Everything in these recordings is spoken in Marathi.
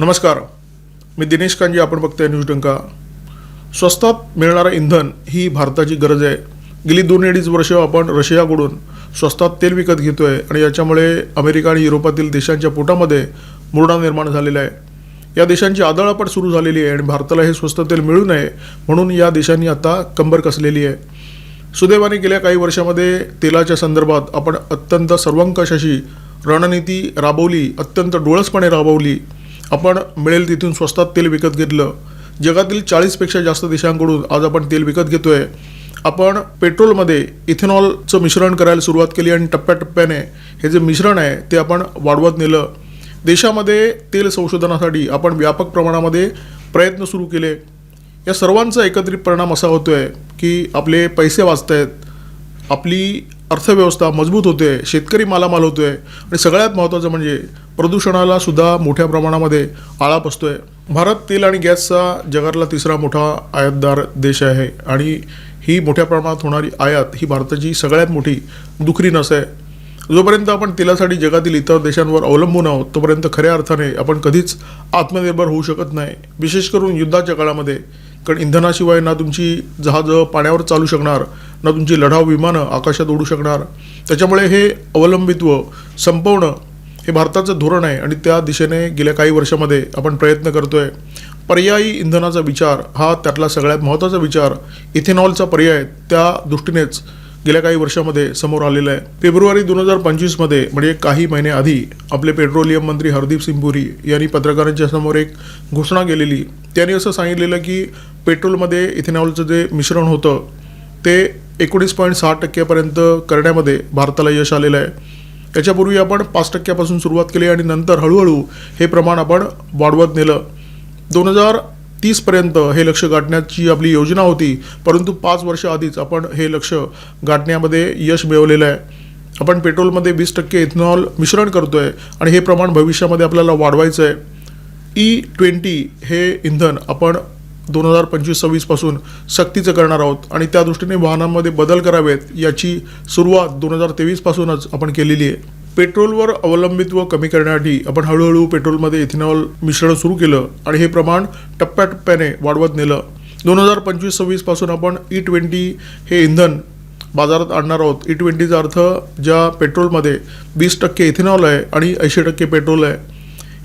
नमस्कार. मी दिनेश कांजी आपण बघतोय न्यूज डंका. स्वस्तात मिळणारं इंधन ही भारताची गरज आहे. गेली दोन अडीच वर्ष आपण रशियाकडून स्वस्तात तेल विकत घेतो आहे आणि याच्यामुळे अमेरिका आणि युरोपातील देशांच्या पोटामध्ये मुरडा निर्माण झालेला आहे. या देशांची आदळापट सुरू झालेली आहे आणि भारताला हे स्वस्त तेल मिळू नये म्हणून या देशांनी आता कंबर कसलेली आहे. सुदैवाने गेल्या काही वर्षामध्ये तेलाच्या संदर्भात आपण अत्यंत सर्वंकष अशी रणनीती राबवली अत्यंत डोळसपणे राबवली. आपण मिळेल तिथून स्वस्तात तेल विकत घेतलं. जगातील चाळीसपेक्षा जास्त देशांकडून आज आपण तेल विकत घेतोय. आपण पेट्रोलमध्ये इथेनॉलचं मिश्रण करायला सुरुवात केली आणि टप्प्याटप्प्याने हे जे मिश्रण आहे ते आपण वाढवत नेलं. देशामध्ये तेल संशोधनासाठी आपण व्यापक प्रमाणामध्ये प्रयत्न सुरू केले. या सर्वांचा एकत्रित परिणाम असा होतोय की आपले पैसे वाचत आहेत आपली अर्थव्यवस्था मजबूत होते शेतकरी मालामाल होतो आहे आणि सगळ्यात महत्त्वाचं म्हणजे प्रदूषणाला सुद्धा मोठ्या प्रमाणामध्ये आळा बसतो आहे भारत तेल आणि गॅसचा जगातला तिसरा मोठा आयातदार देश आहे आणि ही मोठ्या प्रमाणात होणारी आयात ही भारताची सगळ्यात मोठी दुखरी नस आहे. जोपर्यंत आपण तेलासाठी जगातील इतर देशांवर अवलंबून आहोत तोपर्यंत खऱ्या अर्थाने आपण कधीच आत्मनिर्भर होऊ शकत नाही. विशेष करून युद्धाच्या काळामध्ये कारण इंधनाशिवाय ना तुमची जहाजं पाण्यावर चालू शकणार ना तुमची लढाऊ विमानं आकाशात उडू शकणार. त्याच्यामुळे हे अवलंबित्व संपवणं हे भारताचं धोरण आहे आणि त्या दिशेने गेल्या काही वर्षामध्ये आपण प्रयत्न करतोय. पर्यायी इंधनाचा विचार हा त्यातला सगळ्यात महत्त्वाचा विचार इथेनॉलचा पर्याय त्या दृष्टीनेच गेल्या काही वर्षामध्ये समोर आलेला आहे. फेब्रुवारी दोन हजार पंचवीसमध्ये म्हणजे काही महिने आधी आपले पेट्रोलियम मंत्री हरदीप सिंग पुरी यांनी पत्रकारांच्या समोर एक घोषणा केलेली. त्यांनी असं सांगितलेलं की पेट्रोलमध्ये इथेनॉलचं जे मिश्रण होतं ते एकोणीस पॉईंट सहा टक्क्यापर्यंत करण्यामध्ये भारताला यश आलेलं आहे. याच्यापूर्वी आपण पाच टक्क्यापासून सुरुवात केली आणि नंतर हळूहळू हे प्रमाण आपण वाढवत नेलं. दोन हजार तीसपर्यंत हे लक्ष गाठण्याची आपली योजना होती परंतु पाच वर्ष आधीच आपण हे लक्ष गाठण्यामध्ये यश मिळवलेलं आहे. आपण पेट्रोलमध्ये वीस टक्के इथेनॉल मिश्रण करतो आहे आणि हे प्रमाण भविष्यामध्ये आपल्याला वाढवायचं आहे ई ट्वेंटी हे इंधन आपण दोन हजार पंचवीस सव्वीसपासून सक्तीचं करणार आहोत. आणि त्या दृष्टीने वाहनांमध्ये बदल करावेत याची सुरुवात दोन हजार तेवीसपासूनच आपण केलेली आहे. पेट्रोलवर अवलंबित्व कमी करण्यासाठी आपण हळूहळू पेट्रोलमध्ये इथेनॉल मिश्रण सुरू केलं आणि हे प्रमाण टप्प्याटप्प्याने वाढवत नेलं. दोन हजार पंचवीस सव्वीसपासून आपण ई ट्वेंटी हे इंधन बाजारात आणणार आहोत. ई ट्वेंटीचा अर्थ ज्या पेट्रोलमध्ये वीस टक्के इथेनॉल आहे आणि ऐंशी टक्के पेट्रोल आहे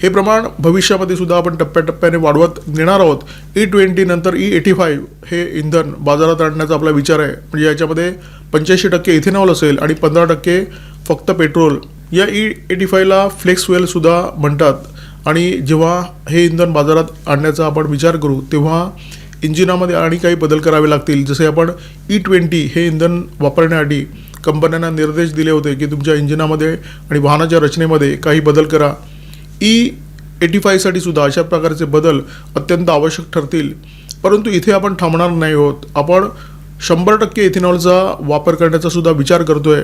हे प्रमाण भविष्यामध्ये सुद्धा आपण टप्प्याटप्प्याने वाढवत नेणार आहोत. E ई ट्वेंटी नंतर ई एटी फाईव्ह हे इंधन बाजारात आणण्याचा आपला विचार आहे. म्हणजे याच्यामध्ये पंच्याऐंशी टक्के इथेनॉल असेल आणि पंधरा टक्के फक्त पेट्रोल. या ई एटी फायला फ्लेक्स सुद्धा म्हणतात. आणि जेव्हा हे इंधन बाजारात आणण्याचा आपण विचार करू तेव्हा इंजिनामध्ये आणि काही बदल करावे लागतील. जसे आपण e ई ट्वेंटी हे इंधन वापरण्यासाठी कंपन्यांना निर्देश दिले होते की तुमच्या इंजिनामध्ये आणि वाहनाच्या रचनेमध्ये काही बदल करा. ई एटी फायसाठी सुद्धा अशा प्रकारचे बदल अत्यंत आवश्यक ठरतील. परंतु इथे आपण थांबणार नाही आहोत. आपण शंभर टक्के इथेनॉलचा वापर करण्याचा सुद्धा विचार आहे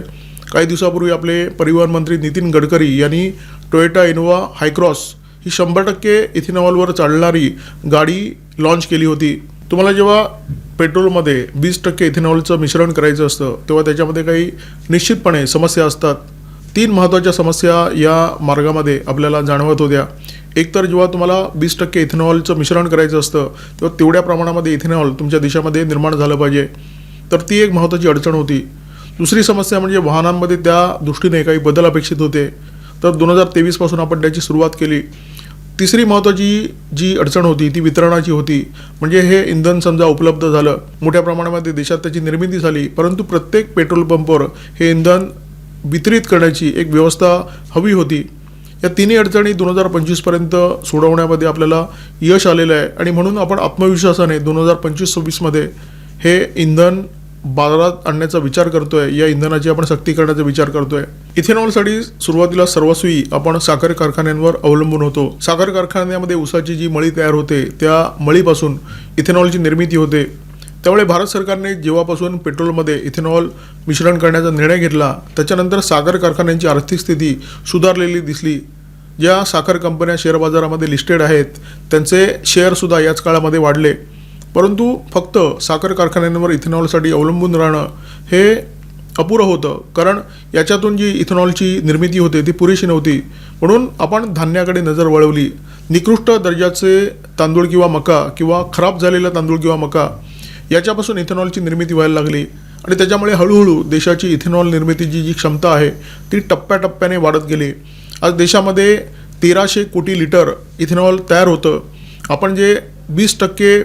काही दिवसापूर्वी आपले परिवहन मंत्री नितीन गडकरी यांनी टोयोटा इनोवा हायक्रॉस ही शंभर टक्के इथेनॉलवर चालणारी गाडी लॉन्च केली होती. तुम्हाला जेव्हा पेट्रोलमध्ये वीस टक्के इथेनॉलचं मिश्रण करायचं असतं तेव्हा त्याच्यामध्ये काही निश्चितपणे समस्या असतात. तीन महत्त्वाच्या समस्या या मार्गामध्ये आपल्याला जाणवत होत्या. एकतर जेव्हा तुम्हाला वीस टक्के इथेनॉलचं मिश्रण करायचं असतं तेव्हा तेवढ्या प्रमाणामध्ये इथेनॉल तुमच्या देशामध्ये निर्माण झालं पाहिजे. तर ती एक महत्त्वाची अडचण होती. दुसरी समस्या म्हणजे वाहनांमध्ये त्या दृष्टीने काही बदल अपेक्षित होते. तर दोन हजार तेवीसपासून आपण त्याची सुरुवात केली. तिसरी महत्त्वाची जी अडचण होती ती वितरणाची होती. म्हणजे हे इंधन समजा उपलब्ध झालं मोठ्या प्रमाणामध्ये देशात त्याची निर्मिती झाली परंतु प्रत्येक पेट्रोल पंपवर हे इंधन वितरित करण्याची एक व्यवस्था हवी होती. या तिन्ही अडचणी दोन हजार पंचवीसपर्यंत सोडवण्यामध्ये आपल्याला यश आलेलं आहे आणि म्हणून आपण आत्मविश्वासाने दोन हजार पंचवीस सव्वीसमध्ये हे इंधन बाजारात आणण्याचा विचार करतोय या इंधनाची आपण सक्ती करण्याचा विचार करतोय. इथेनॉलसाठी सुरुवातीला सर्वस्वी आपण साखर कारखान्यांवर अवलंबून होतो. साखर कारखान्यामध्ये उसाची जी मळी तयार होते त्या मळीपासून इथेनॉलची निर्मिती होते. त्यामुळे भारत सरकारने जेव्हापासून पेट्रोलमध्ये इथेनॉल मिश्रण करण्याचा निर्णय घेतला त्याच्यानंतर साखर कारखान्यांची आर्थिक स्थिती सुधारलेली दिसली. ज्या साखर कंपन्या शेअर बाजारामध्ये लिस्टेड आहेत त्यांचे शेअरसुद्धा याच काळामध्ये वाढले. परंतु फक्त साखर कारखान्यांवर इथेनॉलसाठी अवलंबून राहणं हे अपुरं होतं कारण याच्यातून जी इथेनॉलची निर्मिती होते ती पुरेशी नव्हती. म्हणून आपण धान्याकडे नजर वळवली. निकृष्ट दर्जाचे तांदूळ किंवा मका किंवा खराब झालेला तांदूळ किंवा मका याच्यापासून इथेनॉलची निर्मिती व्हायला लागली. आणि त्याच्यामुळे हळूहळू देशाची इथेनॉल निर्मितीची जी क्षमता आहे ती टप्प्याटप्प्याने वाढत गेली. आज देशामध्ये तेराशे कोटी लिटर इथेनॉल तयार होतं. आपण जे वीस टक्के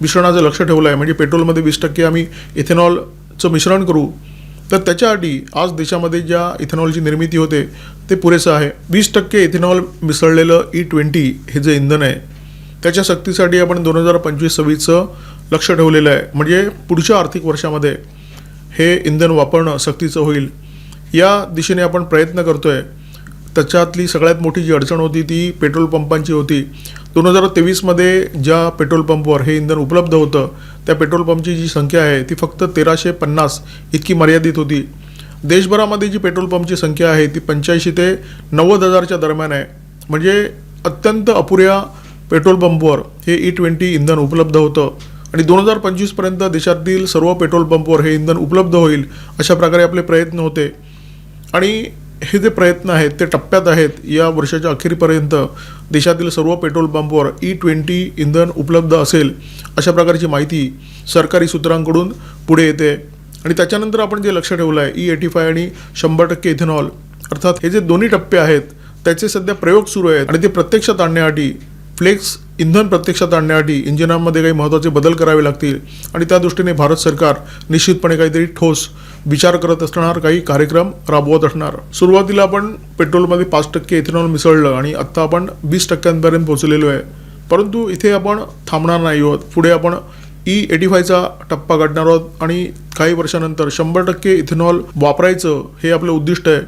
मिश्रणाचं लक्ष ठेवलं आहे म्हणजे पेट्रोलमध्ये वीस टक्के आम्ही इथेनॉलचं मिश्रण करू तर त्याच्याआधी आज देशामध्ये ज्या इथेनॉलची निर्मिती होते ते पुरेसं आहे. वीस टक्के इथेनॉल मिसळलेलं ई ट्वेंटी हे जे इंधन आहे त्याच्या सक्तीसाठी आपण दोन हजार पंचवीस सव्वीसचं लक्ष ठेवलेलं आहे. म्हणजे पुढच्या आर्थिक वर्षामध्ये हे इंधन वापरणं सक्तीचं होईल. या दिशेने आपण प्रयत्न करतो आहे त्याच्यातली सगळ्यात मोठी जी अडचण होती ती पेट्रोल पंपांची होती. दोन हजार तेवीसमध्ये ज्या पेट्रोल पंपवर हे इंधन उपलब्ध होतं त्या पेट्रोल पंपची जी संख्या आहे ती फक्त तेराशे पन्नास इतकी मर्यादित होती. देशभरामध्ये जी पेट्रोल पंपची संख्या आहे ती पंच्याऐंशी ते नव्वद हजारच्या दरम्यान आहे. म्हणजे अत्यंत अपुऱ्या पेट्रोल पंपवर हे e ई ट्वेंटी इंधन उपलब्ध होतं. आणि दोन हजार पंचवीसपर्यंत देशातील सर्व पेट्रोल पंपवर हे इंधन उपलब्ध होईल अशा प्रकारे आपले प्रयत्न होते. आणि हे जे प्रयत्न आहेत ते टप्प्यात आहेत. या वर्षाच्या अखेरीपर्यंत देशातील सर्व पेट्रोल पंपवर e ई ट्वेंटी इंधन उपलब्ध असेल अशा प्रकारची माहिती सरकारी सूत्रांकडून पुढे येते. आणि त्याच्यानंतर आपण जे लक्ष ठेवलं आहे ई एटी फाय आणि शंभर टक्के इथेनॉल अर्थात हे जे दोन्ही टप्पे आहेत त्याचे सध्या प्रयोग सुरू आहेत. आणि ते प्रत्यक्षात आणण्यासाठी फ्लेक्स इंधन प्रत्यक्षात आणण्यासाठी इंजिनांमध्ये काही महत्त्वाचे बदल करावे लागतील आणि त्या दृष्टीने भारत सरकार निश्चितपणे काहीतरी ठोस विचार करत असणार काही कार्यक्रम राबवत असणार. सुरुवातीला आपण पेट्रोलमध्ये पाच टक्के इथेनॉल मिसळलं आणि आत्ता आपण वीस टक्क्यांपर्यंत पोहोचलेलो आहे. परंतु इथे आपण थांबणार नाही आहोत. पुढे आपण ई एटी फायचा टप्पा गाठणार आहोत आणि काही वर्षानंतर शंभर टक्के इथेनॉल वापरायचं हे आपलं उद्दिष्ट आहे.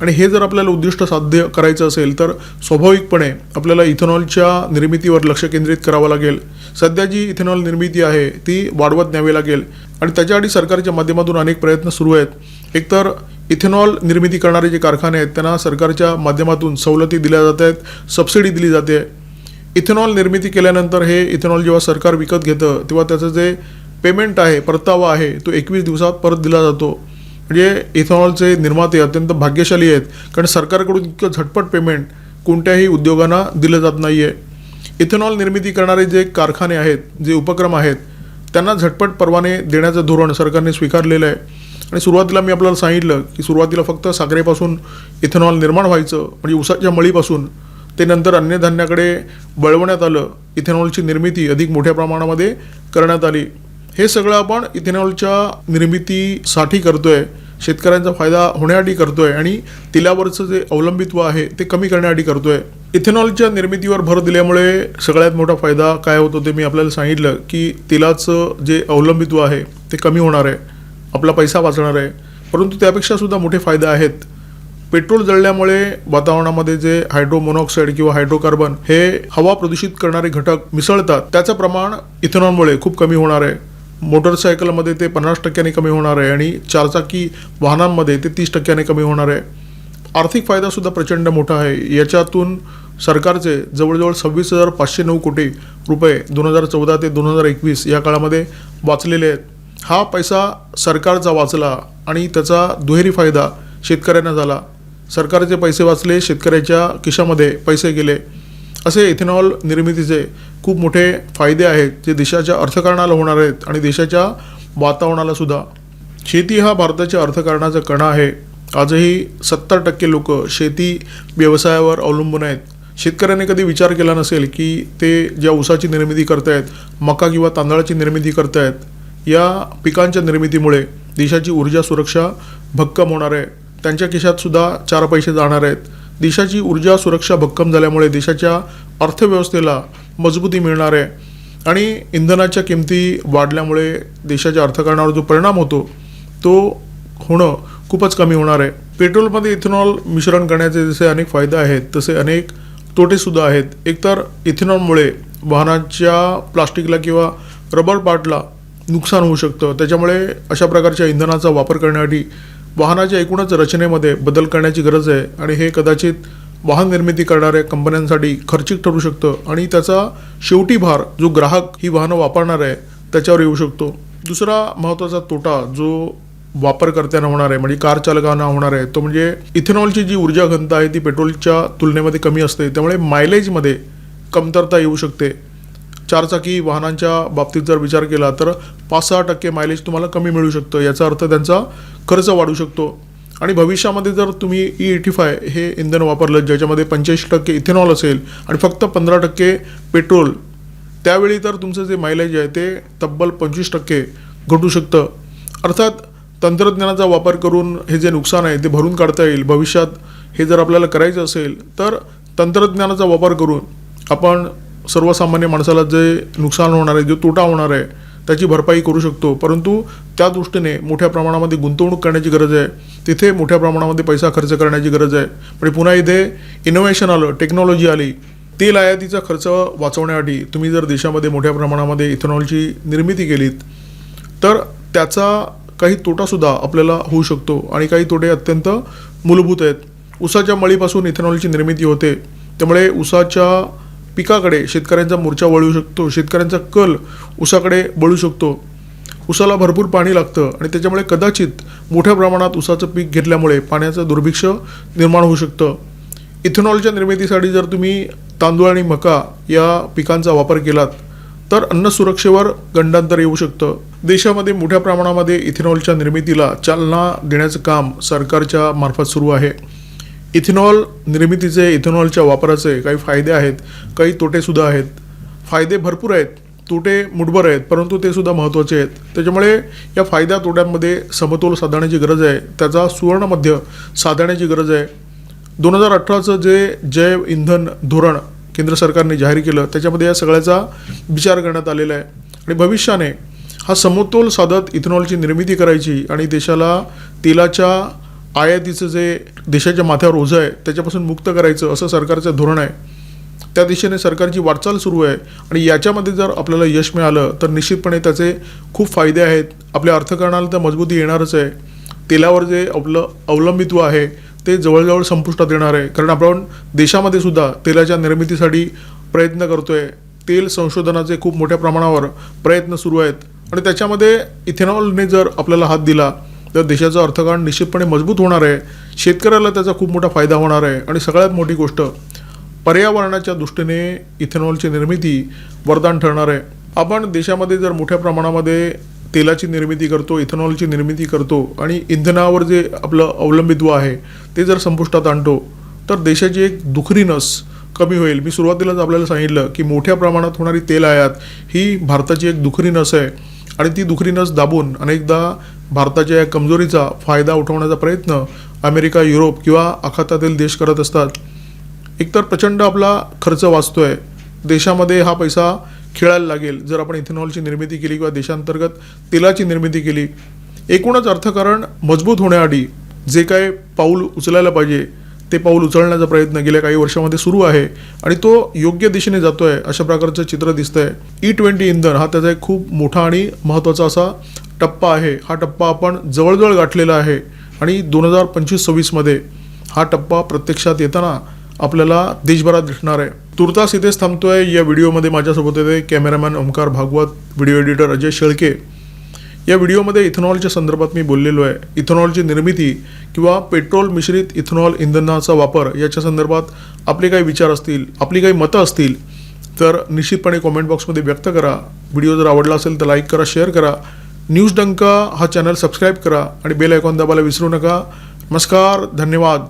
आणि हे जर आपल्याला उद्दिष्ट साध्य करायचं असेल तर स्वाभाविकपणे आपल्याला इथेनॉलच्या निर्मितीवर लक्ष केंद्रित करावं लागेल. सध्या जी इथेनॉल निर्मिती आहे ती वाढवत न्यावी लागेल. आणि त्याच्यासाठी सरकारच्या माध्यमातून अनेक प्रयत्न सुरू आहेत. एकतर इथेनॉल निर्मिती करणारे जे कारखाने आहेत त्यांना सरकारच्या माध्यमातून सवलती दिल्या जात आहेत सबसिडी दिली जाते. इथेनॉल निर्मिती केल्यानंतर हे इथेनॉल जेव्हा सरकार विकत घेतं तेव्हा त्याचं जे पेमेंट आहे परतावा आहे तो एकवीस दिवसात परत दिला जातो. म्हणजे इथेनॉलचे निर्माते अत्यंत भाग्यशाली आहेत. कारण सरकारकडून इतकं झटपट पेमेंट कोणत्याही उद्योगांना दिलं जात नाही आहे इथेनॉल निर्मिती करणारे जे कारखाने आहेत जे उपक्रम आहेत त्यांना झटपट परवाने देण्याचं धोरण सरकारने स्वीकारलेलं आहे. आणि सुरुवातीला मी आपल्याला सांगितलं की सुरुवातीला फक्त साखरेपासून इथेनॉल निर्माण व्हायचं म्हणजे उसाच्या मळीपासून ते नंतर अन्नधान्याकडे वळवण्यात आलं. इथेनॉलची निर्मिती अधिक मोठ्या प्रमाणामध्ये करण्यात आली. हे सगळं आपण इथेनॉलच्या निर्मितीसाठी करतोय शेतकऱ्यांचा फायदा होण्यासाठी करतोय आणि तिलावरचं जे अवलंबित्व आहे ते कमी करण्यासाठी करतोय. इथेनॉलच्या निर्मितीवर भर दिल्यामुळे सगळ्यात मोठा फायदा काय होतो ते मी आपल्याला सांगितलं की तेलाचं जे अवलंबित्व आहे ते कमी होणार आहे आपला पैसा वाचणार आहे. परंतु त्यापेक्षा सुद्धा मोठे फायदे आहेत. पेट्रोल जळल्यामुळे वातावरणामध्ये जे हायड्रो मोनॉक्साईड किंवा हायड्रोकार्बन हे हवा प्रदूषित करणारे घटक मिसळतात त्याचं प्रमाण इथेनॉलमुळे खूप कमी होणार आहे. मोटरसायकलमध्ये ते पन्नास टक्क्यांनी कमी होणार आहे आणि चारचाकी वाहनांमध्ये ते तीस टक्क्याने कमी होणार आहे. आर्थिक फायदासुद्धा प्रचंड मोठा आहे. याच्यातून सरकारचे जवळजवळ सव्वीस हजार पाचशे नऊ कोटी रुपये दोन हजार चौदा ते दोन हजार एकवीस या काळामध्ये वाचलेले आहेत. हा पैसा सरकारचा वाचला आणि त्याचा दुहेरी फायदा शेतकऱ्यांना झाला. सरकारचे पैसे वाचले शेतकऱ्याच्या खिशामध्ये पैसे गेले. असे इथेनॉल निर्मितीचे खूप मोठे फायदे आहेत जे देशाच्या अर्थकारणाला होणार आहेत आणि देशाच्या वातावरणाला सुद्धा. शेती हा भारताच्या अर्थकारणाचा कणा आहे. आजही सत्तर टक्के लोक शेती व्यवसायावर अवलंबून आहेत. शेतकऱ्याने कधी विचार केला नसेल की ते ज्या ऊसाची निर्मिती करतायत मका किंवा तांदळाची निर्मिती करतायत या पिकांच्या निर्मितीमुळे देशाची ऊर्जा सुरक्षा भक्कम होणार आहे. त्यांच्या खिशात सुद्धा चार पैसे जाणार आहेत. देशाची ऊर्जा सुरक्षा भक्कम झाल्यामुळे देशाच्या अर्थव्यवस्थेला मजबूती मिळणार आहे. आणि इंधनाच्या किमती वाढल्यामुळे देशाच्या अर्थकारणावर जो परिणाम होतो तो होणं खूपच कमी होणार आहे. पेट्रोलमध्ये इथेनॉल मिश्रण करण्याचे जसे अनेक फायदे आहेत तसे अनेक तोटेसुद्धा आहेत. एकतर इथेनॉलमुळे वाहनाच्या प्लास्टिकला किंवा रबर पार्टला नुकसान होऊ शकतं. त्याच्यामुळे अशा प्रकारच्या इंधनाचा वापर करण्यासाठी वाहनाच्या एकूणच रचनेमध्ये बदल करण्याची गरज आहे आणि हे कदाचित वाहन निर्मिती करणाऱ्या कंपन्यांसाठी खर्चिक ठरू शकतं आणि त्याचा शेवटी भार जो ग्राहक ही वाहनं वापरणार आहे त्याच्यावर येऊ शकतो. दुसरा महत्त्वाचा तोटा जो वापरकर्त्यांना होणार आहे म्हणजे कार चालकांना होणार आहे तो म्हणजे इथेनॉलची जी ऊर्जा घनता आहे ती पेट्रोलच्या तुलनेमध्ये कमी असते. त्यामुळे मायलेजमध्ये कमतरता येऊ शकते. चारचाकी वाहनांच्या बाबतीत जर विचार केला तर पाच सहा टक्के मायलेज तुम्हाला कमी मिळू शकतं. याचा अर्थ त्यांचा खर्च वाढू शकतो. आणि भविष्यामध्ये जर तुम्ही ई एटी फाय हे इंधन वापरलं ज्याच्यामध्ये पंच्याऐंशी टक्के इथेनॉल असेल आणि फक्त पंधरा टक्के पेट्रोल त्यावेळी तर तुमचं जे मायलेज आहे ते तब्बल पंचवीस टक्के घटू शकतं. अर्थात तंत्रज्ञानाचा वापर करून हे जे नुकसान आहे ते भरून काढता येईल. भविष्यात हे जर आपल्याला करायचं असेल तर तंत्रज्ञानाचा वापर करून आपण सर्वसामान्य माणसाला जे नुकसान होणार आहे जो तोटा होणार आहे त्याची भरपाई करू शकतो. परंतु त्या दृष्टीने मोठ्या प्रमाणामध्ये गुंतवणूक करण्याची गरज आहे. तिथे मोठ्या प्रमाणामध्ये पैसा खर्च करण्याची गरज आहे. म्हणजे पुन्हा इथे इनोव्हेशन आलं टेक्नॉलॉजी आली तेल आयातीचा खर्च वाचवण्यासाठी तुम्ही जर देशामध्ये मोठ्या प्रमाणामध्ये इथेनॉलची निर्मिती केलीत तर त्याचा काही तोटासुद्धा आपल्याला होऊ शकतो आणि काही तोटे अत्यंत मूलभूत आहेत. उसाच्या मळीपासून इथेनॉलची निर्मिती होते. त्यामुळे उसाच्या पिकाकडे शेतकऱ्यांचा मोर्चा वळू शकतो शेतकऱ्यांचा कल ऊसाकडे वळू शकतो. ऊसाला भरपूर पाणी लागतं आणि त्याच्यामुळे कदाचित मोठ्या प्रमाणात ऊसाचं पीक घेतल्यामुळे पाण्याचं दुर्भिक्ष निर्माण होऊ शकतं. इथेनॉलच्या निर्मितीसाठी जर तुम्ही तांदूळ आणि मका या पिकांचा वापर केलात तर अन्न सुरक्षेवर गंडांतर येऊ शकतं. देशामध्ये मोठ्या प्रमाणामध्ये इथेनॉलच्या निर्मितीला चालना देण्याचं काम सरकारच्या मार्फत सुरू आहे. इथेनॉल निर्मितीचे इथेनॉलच्या वापराचे काही फायदे आहेत काही तोटेसुद्धा आहेत. फायदे भरपूर आहेत तोटे मुठभर आहेत परंतु ते सुद्धा महत्त्वाचे आहेत. त्याच्यामुळे या फायद्या तोट्यांमध्ये समतोल साधण्याची गरज आहे. त्याचा सुवर्णमध्य साधण्याची गरज आहे. दोन हजार अठराचं जे जैव इंधन धोरण केंद्र सरकारने जाहीर केलं त्याच्यामध्ये या सगळ्याचा विचार करण्यात आलेला आहे. आणि भविष्याने हा समतोल साधत इथेनॉलची निर्मिती करायची आणि देशाला तेलाच्या आयातीचं जे देशाच्या माथ्यावर ओझं आहे त्याच्यापासून मुक्त करायचं असं सरकारचं धोरण आहे. त्या दिशेने सरकारची वाटचाल सुरू आहे आणि याच्यामध्ये जर आपल्याला यश मिळालं तर निश्चितपणे त्याचे खूप फायदे आहेत. आपल्या अर्थकारणाला तर मजबूती येणारच आहे. तेलावर जे आपलं अवलंबित्व आहे ते जवळजवळ संपुष्टात येणार आहे. कारण आपण देशामध्ये सुद्धा तेलाच्या निर्मितीसाठी प्रयत्न करतो आहे तेल संशोधनाचे खूप मोठ्या प्रमाणावर प्रयत्न सुरू आहेत. आणि त्याच्यामध्ये इथेनॉलने जर आपल्याला हात दिला तर देशाचं अर्थकारण निश्चितपणे मजबूत होणार आहे. शेतकऱ्याला त्याचा खूप मोठा फायदा होणार आहे. आणि सगळ्यात मोठी गोष्ट पर्यावरणाच्या दृष्टीने इथेनॉलची निर्मिती वरदान ठरणार आहे. आपण देशामध्ये जर मोठ्या प्रमाणामध्ये तेलाची निर्मिती करतो इथेनॉलची निर्मिती करतो आणि इंधनावर जे आपलं अवलंबित्व आहे ते जर संपुष्टात आणतो तर देशाची एक दुखरी नस कमी होईल. मी सुरुवातीलाच आपल्याला सांगितलं की मोठ्या प्रमाणात होणारी तेल आयात ही भारताची एक दुखरी नस आहे. आणि ती दुखरी नस दाबून अनेकदा भारताच्या या कमजोरीचा फायदा उठवण्याचा प्रयत्न अमेरिका युरोप किंवा आखातातील देश करत असतात. एकतर प्रचंड आपला खर्च वाचतो आहे देशामध्ये हा पैसा खेळायला लागेल. जर आपण इथेनॉलची निर्मिती केली किंवा देशांतर्गत तेलाची निर्मिती केली. एकूणच अर्थकारण मजबूत होण्याआधी जे काय पाऊल उचलायला पाहिजे ते पाऊल उचलण्याचा प्रयत्न गेल्या काही वर्षामध्ये सुरू आहे आणि तो योग्य दिशेने जातो आहे अशा प्रकारचं चित्र दिसतंय. E ई ट्वेंटी इंधन हा त्याचा एक खूप मोठा आणि महत्त्वाचा असा टप्पा आहे. हा टप्पा आपण जवळजवळ गाठलेला आहे आणि दोन हजार पंचवीस सव्वीसमध्ये हा टप्पा प्रत्यक्षात येताना आपल्याला देशभरात दिसणार आहे. तुर्तास इथेच थांबतोय. या व्हिडिओमध्ये माझ्यासोबत येते cameraman Omkar Bhagwat video editor Ajay Shelke. या व्हिडिओमध्ये इथेनॉलच्या संदर्भात मी बोललेलो आहे. इथेनॉलची निर्मिती किंवा पेट्रोल मिश्रित इथेनॉल इंधनाचा वापर याच्या संदर्भात आपले काही विचार असतील आपली काही मतं असतील तर निश्चितपणे कॉमेंट बॉक्समध्ये व्यक्त करा. व्हिडिओ जर आवडला असेल तर लाईक करा शेअर करा. न्यूज डंका हा चॅनल सबस्क्राईब करा आणि बेल आयकॉन दाबायला विसरू नका. नमस्कार धन्यवाद.